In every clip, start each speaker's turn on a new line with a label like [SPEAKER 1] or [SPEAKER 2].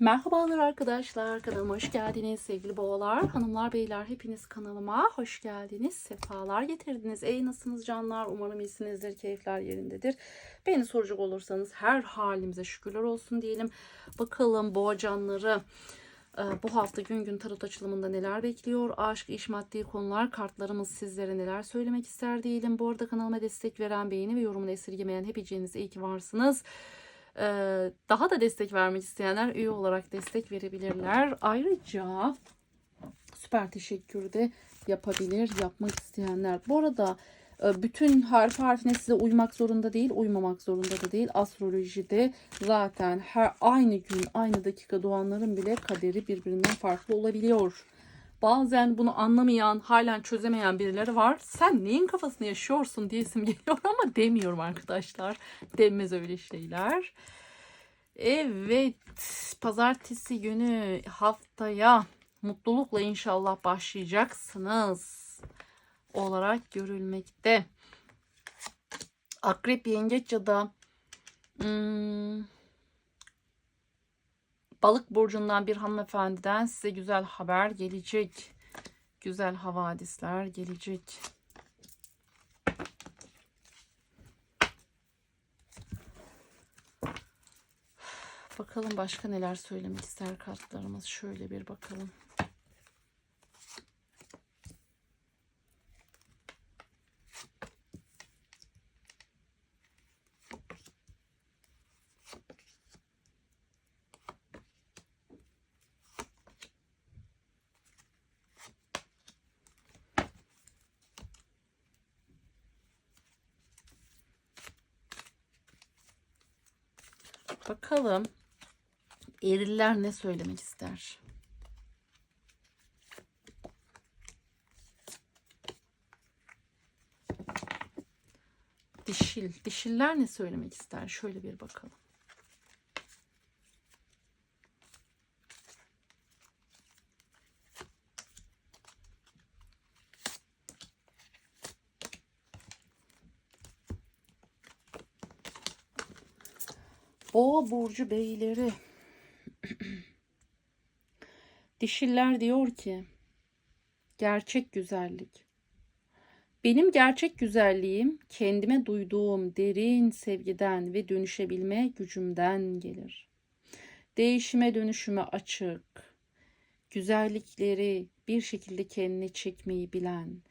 [SPEAKER 1] Merhabalar arkadaşlar, kanalıma hoş geldiniz sevgili boğalar, hanımlar, beyler hepiniz kanalıma hoş geldiniz, sefalar getirdiniz. Ey nasılsınız canlar, umarım iyisinizdir, keyifler yerindedir. Beni soracak olursanız her halimize şükürler olsun diyelim. Bakalım boğa canları e, bu hafta gün gün tarot açılımında neler bekliyor? Aşk, iş, maddi konular, kartlarımız sizlere neler söylemek ister diyelim. Bu arada kanalıma destek veren, beğeni ve yorumunu esirgemeyen hepiniz iyi ki varsınız. Ee, daha da destek vermek isteyenler üye olarak destek verebilirler. Ayrıca süper teşekkür de yapabilir yapmak isteyenler. Bu arada e, bütün harf harfine size uymak zorunda değil, uymamak zorunda da değil. Astrolojide zaten her aynı gün, aynı dakika doğanların bile kaderi birbirinden farklı olabiliyor. Bazen bunu anlamayan, halen çözemeyen birileri var. Sen neyin kafasını yaşıyorsun diyesim geliyor ama demiyorum arkadaşlar. Denmez öyle şeyler. Evet, pazartesi günü haftaya mutlulukla inşallah başlayacaksınız olarak görülmekte. Akrep yengeç ya da hmm, balık burcundan bir hanımefendiden size güzel haber gelecek. Güzel havadisler gelecek. Bakalım başka neler söylemek ister kartlarımız. Şöyle bir bakalım. Bakalım eriller ne söylemek ister? Dişil. Dişiller ne söylemek ister? Şöyle bir bakalım. Boğa burcu beyleri. Dişiller diyor ki gerçek güzellik. Benim gerçek güzelliğim kendime duyduğum derin sevgiden ve dönüşebilme gücümden gelir. Değişime dönüşüme açık, güzellikleri bir şekilde kendine çekmeyi bilen,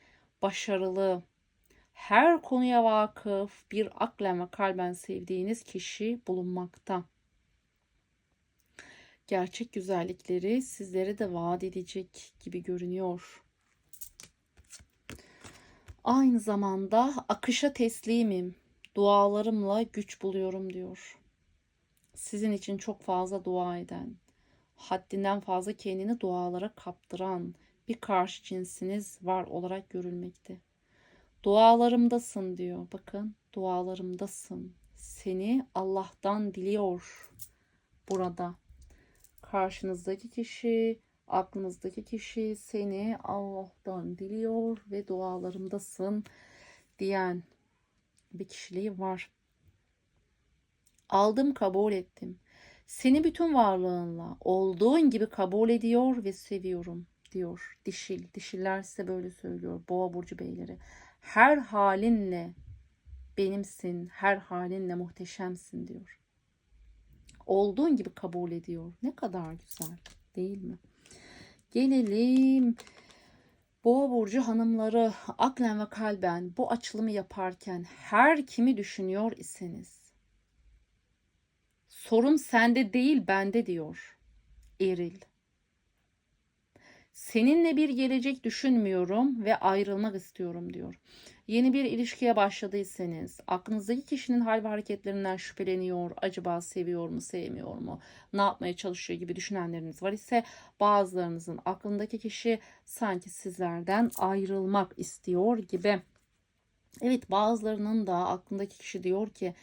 [SPEAKER 1] başarılı, her konuya vakıf bir aklen ve kalben sevdiğiniz kişi bulunmakta. Gerçek güzellikleri sizlere de vaat edecek gibi görünüyor. Aynı zamanda akışa teslimim. Dualarımla güç buluyorum diyor. Sizin için çok fazla dua eden, haddinden fazla kendini dualara kaptıran bir karşı cinsiniz var olarak görülmekte. Dualarımdasın diyor. Bakın dualarımdasın. Seni Allah'tan diliyor burada. Karşınızdaki kişi, aklınızdaki kişi seni Allah'tan diliyor ve dualarımdasın diyen bir kişiliği var. Aldım kabul ettim. Seni bütün varlığınla olduğun gibi kabul ediyor ve seviyorum diyor. Dişil. Dişiller size böyle söylüyor. Boğa burcu beyleri her halinle benimsin, her halinle muhteşemsin diyor. Olduğun gibi kabul ediyor. Ne kadar güzel değil mi? Gelelim Boğa burcu hanımları aklen ve kalben bu açılımı yaparken her kimi düşünüyor iseniz sorun sende değil bende diyor eril. Seninle bir gelecek düşünmüyorum ve ayrılmak istiyorum diyor. Yeni bir ilişkiye başladıysanız, aklınızdaki kişinin hal ve hareketlerinden şüpheleniyor, acaba seviyor mu, sevmiyor mu, ne yapmaya çalışıyor gibi düşünenleriniz var ise bazılarınızın aklındaki kişi sanki sizlerden ayrılmak istiyor gibi. Evet bazılarının da aklındaki kişi diyor ki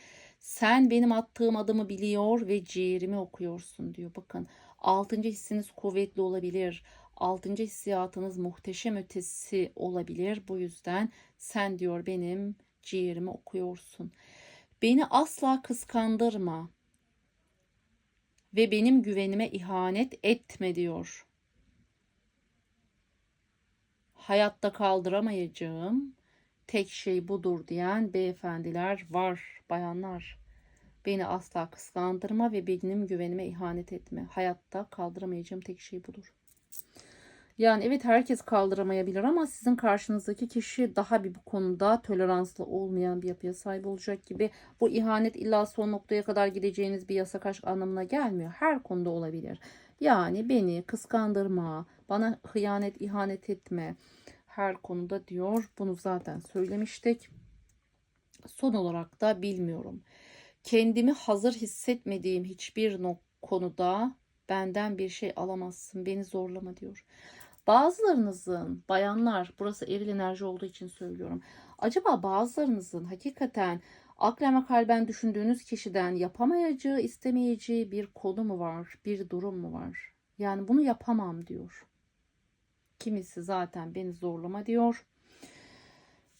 [SPEAKER 1] sen benim attığım adımı biliyor ve ciğerimi okuyorsun diyor. Bakın altıncı hissiniz kuvvetli olabilir Altıncı hissiyatınız muhteşem ötesi olabilir. Bu yüzden sen diyor benim ciğerimi okuyorsun. Beni asla kıskandırma ve benim güvenime ihanet etme diyor. Hayatta kaldıramayacağım tek şey budur diyen beyefendiler var, bayanlar. Beni asla kıskandırma ve benim güvenime ihanet etme. Hayatta kaldıramayacağım tek şey budur. Yani evet herkes kaldıramayabilir ama sizin karşınızdaki kişi daha bir bu konuda toleranslı olmayan bir yapıya sahip olacak gibi. Bu ihanet illa son noktaya kadar gideceğiniz bir yasak aşk anlamına gelmiyor. Her konuda olabilir. Yani beni kıskandırma, bana hıyanet, ihanet etme her konuda diyor. Bunu zaten söylemiştik. Son olarak da bilmiyorum. Kendimi hazır hissetmediğim hiçbir konuda benden bir şey alamazsın, beni zorlama diyor. Bazılarınızın bayanlar, burası eril enerji olduğu için söylüyorum. Acaba bazılarınızın hakikaten aklen kalben düşündüğünüz kişiden yapamayacağı, istemeyeceği bir konu mu var, bir durum mu var? Yani bunu yapamam diyor. Kimisi zaten beni zorlama diyor.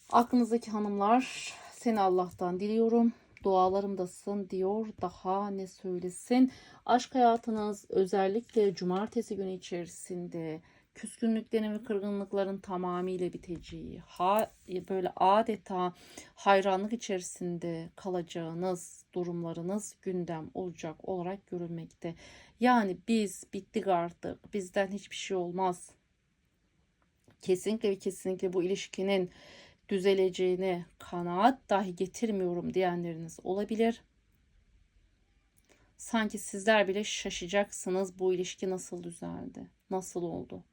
[SPEAKER 1] Aklınızdaki hanımlar seni Allah'tan diliyorum. Dualarımdasın diyor. Daha ne söylesin? Aşk hayatınız özellikle cumartesi günü içerisinde küskünlüklerin ve kırgınlıkların tamamıyla biteceği, ha, böyle adeta hayranlık içerisinde kalacağınız durumlarınız gündem olacak olarak görülmekte. Yani biz bittik artık, bizden hiçbir şey olmaz. Kesinlikle ve kesinlikle bu ilişkinin düzeleceğine kanaat dahi getirmiyorum diyenleriniz olabilir. Sanki sizler bile şaşacaksınız bu ilişki nasıl düzeldi, nasıl oldu.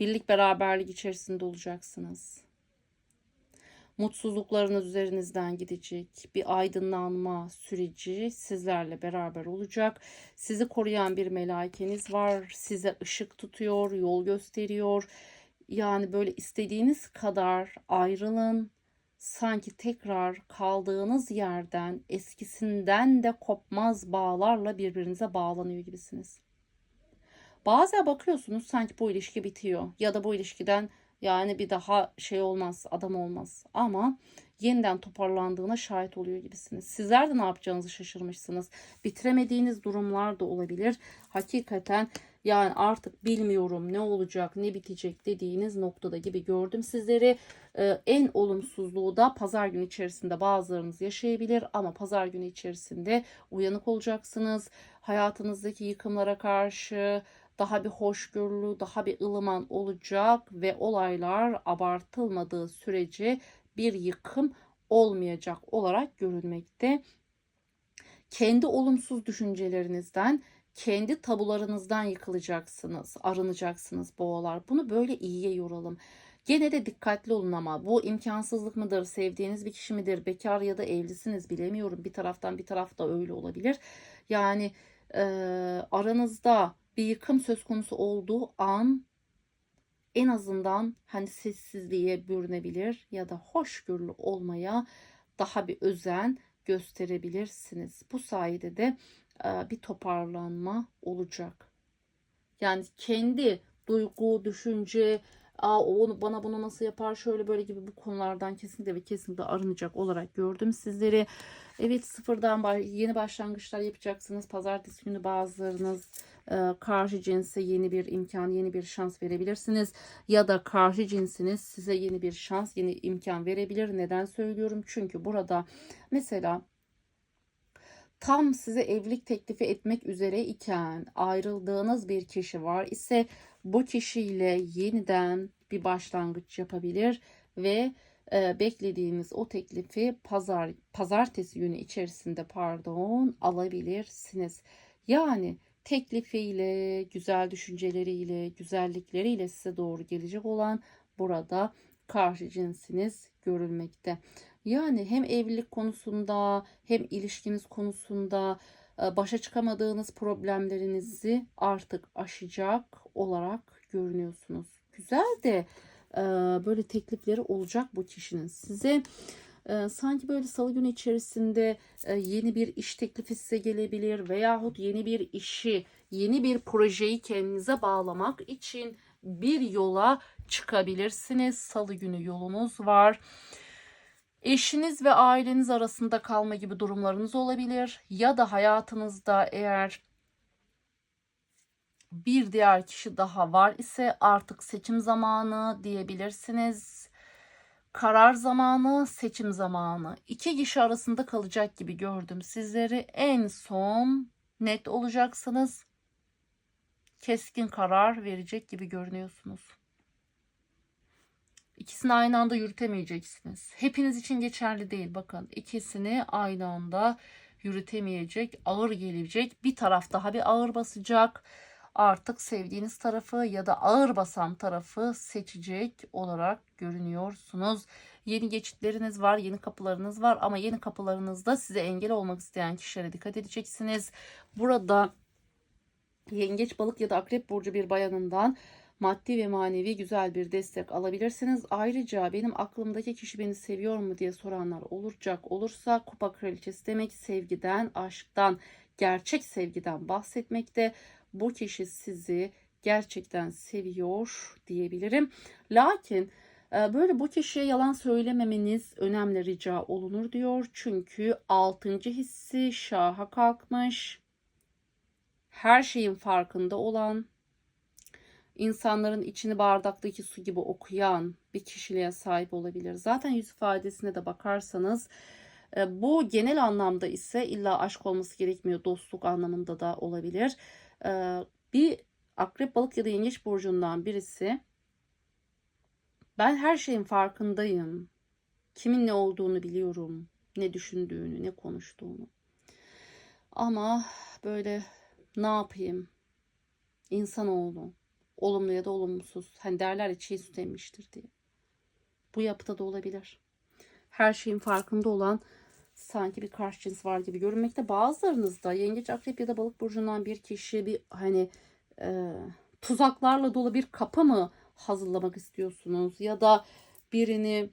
[SPEAKER 1] Birlik beraberlik içerisinde olacaksınız. Mutsuzluklarınız üzerinizden gidecek. Bir aydınlanma süreci sizlerle beraber olacak. Sizi koruyan bir melaikeniz var. Size ışık tutuyor, yol gösteriyor. Yani böyle istediğiniz kadar ayrılın. Sanki tekrar kaldığınız yerden eskisinden de kopmaz bağlarla birbirinize bağlanıyor gibisiniz. Bazen bakıyorsunuz sanki bu ilişki bitiyor ya da bu ilişkiden yani bir daha şey olmaz, adam olmaz. Ama yeniden toparlandığına şahit oluyor gibisiniz. Sizler de ne yapacağınızı şaşırmışsınız. Bitiremediğiniz durumlar da olabilir. Hakikaten yani artık bilmiyorum ne olacak, ne bitecek dediğiniz noktada gibi gördüm sizleri. Ee, en olumsuzluğu da pazar günü içerisinde bazılarınız yaşayabilir ama pazar günü içerisinde uyanık olacaksınız. Hayatınızdaki yıkımlara karşı daha bir hoşgörülü, daha bir ılıman olacak ve olaylar abartılmadığı sürece bir yıkım olmayacak olarak görülmekte. Kendi olumsuz düşüncelerinizden, kendi tabularınızdan yıkılacaksınız, arınacaksınız boğalar. Bunu böyle iyiye yoralım. Gene de dikkatli olun ama bu imkansızlık mıdır, sevdiğiniz bir kişi midir, bekar ya da evlisiniz bilemiyorum. Bir taraftan bir tarafta öyle olabilir. Yani e, aranızda bir yıkım söz konusu olduğu an en azından hani sessizliğe bürünebilir ya da hoşgörülü olmaya daha bir özen gösterebilirsiniz. Bu sayede de bir toparlanma olacak. Yani kendi duygu, düşünce, Aa, o bana bunu nasıl yapar şöyle böyle gibi bu konulardan kesinlikle ve kesinlikle arınacak olarak gördüm sizleri. Evet sıfırdan yeni başlangıçlar yapacaksınız. Pazartesi günü bazılarınız e, karşı cinse yeni bir imkan, yeni bir şans verebilirsiniz. Ya da karşı cinsiniz size yeni bir şans, yeni imkan verebilir. Neden söylüyorum? Çünkü burada mesela tam size evlilik teklifi etmek üzere iken ayrıldığınız bir kişi var ise bu kişiyle yeniden bir başlangıç yapabilir ve e, beklediğiniz o teklifi pazar pazartesi günü içerisinde pardon alabilirsiniz. Yani teklifiyle, güzel düşünceleriyle, güzellikleriyle size doğru gelecek olan burada karşı cinsiniz görülmekte. Yani hem evlilik konusunda hem ilişkiniz konusunda e, başa çıkamadığınız problemlerinizi artık aşacak olarak görünüyorsunuz. Güzel de e, böyle teklifleri olacak bu kişinin size. E, sanki böyle salı günü içerisinde yeni bir iş teklifi size gelebilir veyahut yeni bir işi, yeni bir projeyi kendinize bağlamak için bir yola çıkabilirsiniz. Salı günü yolunuz var. Eşiniz ve aileniz arasında kalma gibi durumlarınız olabilir. Ya da hayatınızda eğer bir diğer kişi daha var ise artık seçim zamanı diyebilirsiniz. Karar zamanı, seçim zamanı. İki kişi arasında kalacak gibi gördüm sizleri. En son net olacaksınız. Keskin karar verecek gibi görünüyorsunuz. İkisini aynı anda yürütemeyeceksiniz. Hepiniz için geçerli değil. Bakın ikisini aynı anda yürütemeyecek, ağır gelecek. Bir taraf daha bir ağır basacak. Artık sevdiğiniz tarafı ya da ağır basan tarafı seçecek olarak görünüyorsunuz. Yeni geçitleriniz var, yeni kapılarınız var ama yeni kapılarınızda size engel olmak isteyen kişilere dikkat edeceksiniz. Burada yengeç, balık ya da akrep burcu bir bayanından maddi ve manevi güzel bir destek alabilirsiniz. Ayrıca benim aklımdaki kişi beni seviyor mu diye soranlar olacak olursa kupa kraliçesi demek sevgiden, aşktan, gerçek sevgiden bahsetmekte. Bu kişi sizi gerçekten seviyor diyebilirim. Lakin e, böyle bu kişiye yalan söylememeniz önemli rica olunur diyor. Çünkü altıncı hissi şaha kalkmış. Her şeyin farkında olan, insanların içini bardaktaki su gibi okuyan bir kişiliğe sahip olabilir. Zaten yüz ifadesine de bakarsanız e, bu genel anlamda ise illa aşk olması gerekmiyor. Dostluk anlamında da olabilir. E, bir akrep balık ya da yengeç burcundan birisi ben her şeyin farkındayım. Kimin ne olduğunu biliyorum. Ne düşündüğünü, ne konuştuğunu. Ama böyle ne yapayım? İnsanoğlu olumlu ya da olumsuz. Hani derler ya çiğ süt emmiştir diye. Bu yapıda da olabilir. Her şeyin farkında olan sanki bir karşı cins var gibi görünmekte. Bazılarınızda yengeç, akrep ya da balık burcundan bir kişi bir hani e, tuzaklarla dolu bir kapı mı hazırlamak istiyorsunuz? Ya da birini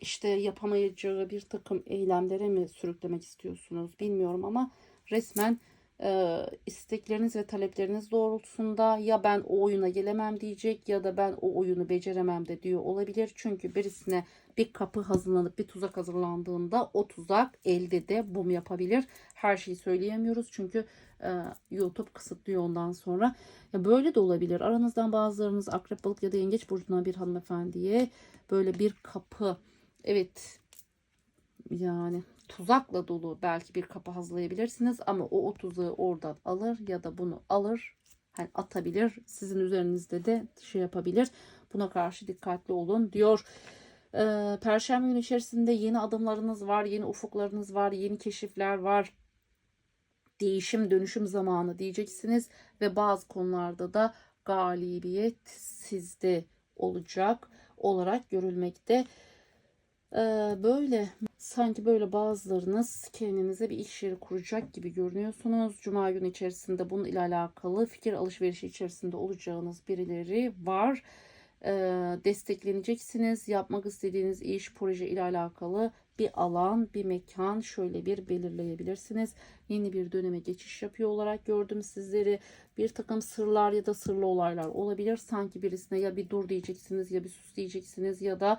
[SPEAKER 1] işte yapamayacağı bir takım eylemlere mi sürüklemek istiyorsunuz? Bilmiyorum ama resmen e, istekleriniz ve talepleriniz doğrultusunda ya ben o oyuna gelemem diyecek ya da ben o oyunu beceremem de diyor olabilir. Çünkü birisine bir kapı hazırlanıp bir tuzak hazırlandığında o tuzak elde de bum yapabilir. Her şeyi söyleyemiyoruz çünkü e, YouTube kısıtlıyor ondan sonra. Ya böyle de olabilir. Aranızdan bazılarınız akrep balık ya da yengeç burcundan bir hanımefendiye böyle bir kapı evet yani tuzakla dolu belki bir kapı hazırlayabilirsiniz ama o, o tuzağı oradan alır ya da bunu alır hani atabilir sizin üzerinizde de şey yapabilir. Buna karşı dikkatli olun diyor. Ee, Perşembe günü içerisinde yeni adımlarınız var yeni ufuklarınız var yeni keşifler var. Değişim dönüşüm zamanı diyeceksiniz ve bazı konularda da galibiyet sizde olacak olarak görülmekte. Ee, böyle sanki böyle bazılarınız kendinize bir iş yeri kuracak gibi görünüyorsunuz. Cuma günü içerisinde bunun ile alakalı fikir alışverişi içerisinde olacağınız birileri var. Ee, destekleneceksiniz. Yapmak istediğiniz iş, proje ile alakalı bir alan, bir mekan şöyle bir belirleyebilirsiniz. Yeni bir döneme geçiş yapıyor olarak gördüm sizleri. Bir takım sırlar ya da sırlı olaylar olabilir. Sanki birisine ya bir dur diyeceksiniz ya bir sus diyeceksiniz ya da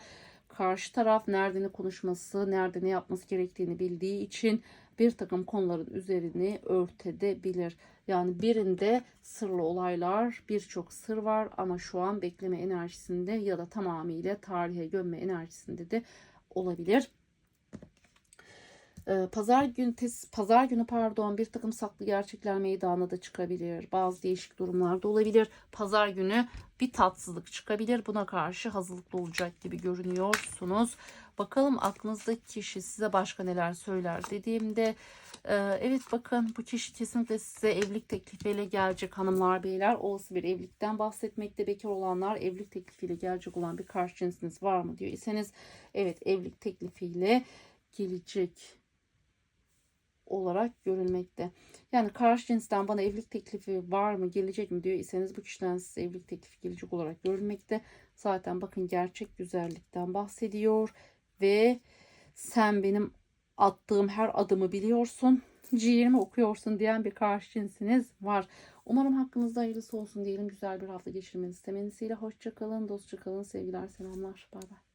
[SPEAKER 1] karşı taraf nerede ne konuşması, nerede ne yapması gerektiğini bildiği için bir takım konuların üzerini örtedebilir. Yani birinde sırlı olaylar, birçok sır var ama şu an bekleme enerjisinde ya da tamamıyla tarihe gömme enerjisinde de olabilir. Ee, pazar günü pazar günü pardon bir takım saklı gerçekler meydana da çıkabilir. Bazı değişik durumlar da olabilir. Pazar günü bir tatsızlık çıkabilir. Buna karşı hazırlıklı olacak gibi görünüyorsunuz. Bakalım aklınızdaki kişi size başka neler söyler dediğimde e, evet bakın bu kişi kesinlikle size evlilik teklifiyle gelecek hanımlar beyler olası bir evlilikten bahsetmekte bekar olanlar evlilik teklifiyle gelecek olan bir karşı cinsiniz var mı diyor iseniz evet evlilik teklifiyle gelecek olarak görülmekte. Yani karşı cinsten bana evlilik teklifi var mı gelecek mi diyor iseniz bu kişiden size evlilik teklifi gelecek olarak görülmekte. Zaten bakın gerçek güzellikten bahsediyor ve sen benim attığım her adımı biliyorsun. Ciğerimi okuyorsun diyen bir karşı cinsiniz var. Umarım hakkınızda hayırlısı olsun diyelim. Güzel bir hafta geçirmenizi temennisiyle. Hoşçakalın, dostça kalın, sevgiler, selamlar. Bay bay.